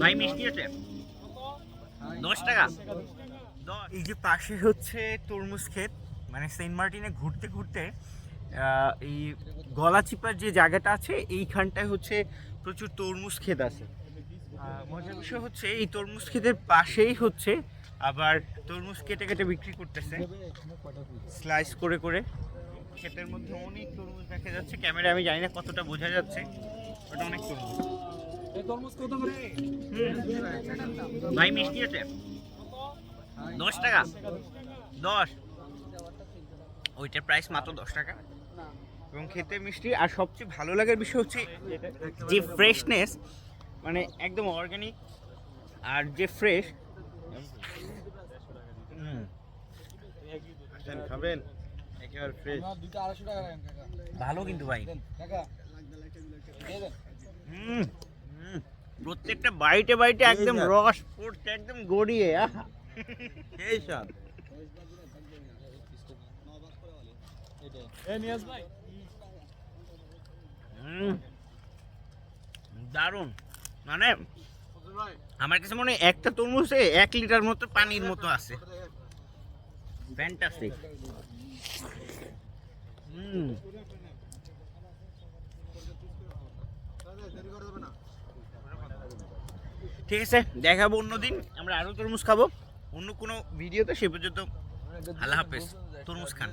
ভাই, মিষ্টি আছে? দশ টাকা। এই যে পাশে হচ্ছে তরমুজ ক্ষেত মানে সেন্ট মার্টিনে ঘুরতে ঘুরতে এই গলাচিপার যে জায়গাটা আছে, এইখানটায় হচ্ছে প্রচুর তরমুজ ক্ষেত আছে। মজার বিষয় হচ্ছে, এই তরমুজ ক্ষেতের পাশেই হচ্ছে আবার তরমুজ কেটে কেটে বিক্রি করতেছে। স্লাইস করে করে। ক্ষেতের মধ্যে অনেক তরমুজ দেখা যাচ্ছে। ক্যামেরা আমি জানি না কতটা বোঝা যাচ্ছে। ওটা অনেক তরমুজ হুম। ভাই মিষ্টি আছে। দশ টাকা? দশ? ওইটার প্রাইস মাত্র দশ টাকা। এবং খেতে মিষ্টি আর সবচেয়ে ভালো লাগার বিষয় হচ্ছে যে ফ্রেশনেস মানে একদম অর্গানিক আর যে ফ্রেশ খাবেন? একেবারে ফ্রেশ ভালো কিন্তু ভাই। প্রত্যেকটা বাইটে বাইটে একদম রস পড়ছে একদম গড়িয়ে আহা। এই হুম। দারুণ। মানে আমার কাছে মনে হয় একটা তরমুজে এক লিটার মতো পানির মতো আছে। ফ্যান্টাস্টিক ঠিক আছে, দেখাবো অন্যদিন, আমরা আরও তরমুজ খাব। অন্য কোনো ভিডিওতে সে পর্যন্ত আল্লাহ হাফেজ। তরমুজ খান।